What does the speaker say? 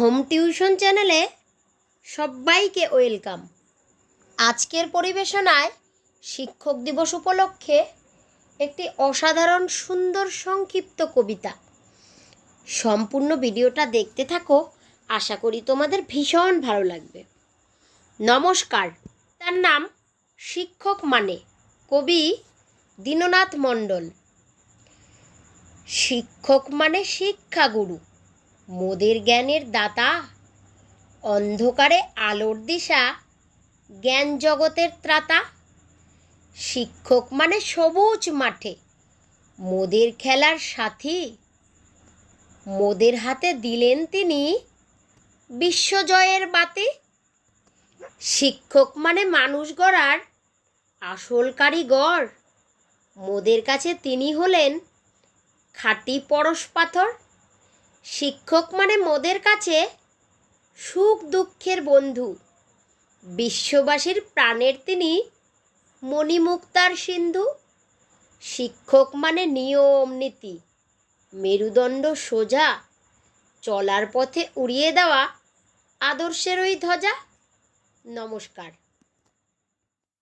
Home tuition চ্যানেলে সবাইকে welcome. আজকের পরিবেশনায় শিক্ষক দিবস উপলক্ষে একটি অসাধারণ সুন্দর সংক্ষিপ্ত কবিতা। সম্পূর্ণ ভিডিওটা দেখতে থাকো, আশা করি তোমাদের ভীষণ ভালো লাগবে। নমস্কার, তার নাম শিক্ষক মানে কবি দীননাথ মণ্ডল। শিক্ষক মানে শিক্ষাগুরু। মোদের জ্ঞানের দাতা, অন্ধকারে আলোর দিশা, জ্ঞান জগতের ত্রাতা। শিক্ষক মানে সবুজ মাঠে, মোদের খেলার সাথী। মোদের হাতে দিলেন তিনি বিশ্বজয়ের বাতি। শিক্ষক মানে মানুষ গড়ার আসল কারিগর। মোদের কাছে তিনি হলেন খাঁটি পরশ পাথর। শিক্ষক মানে মোদের কাছে সুখ দুঃখের বন্ধু। বিশ্ববাসীর প্রাণের তিনি মণিমুক্তার সিন্ধু। শিক্ষক মানে নিয়ম, নীতি। মেরুদণ্ড সোজা। চলার পথে উড়িয়ে দেওয়া আদর্শের ওই ধ্বজা। নমস্কার।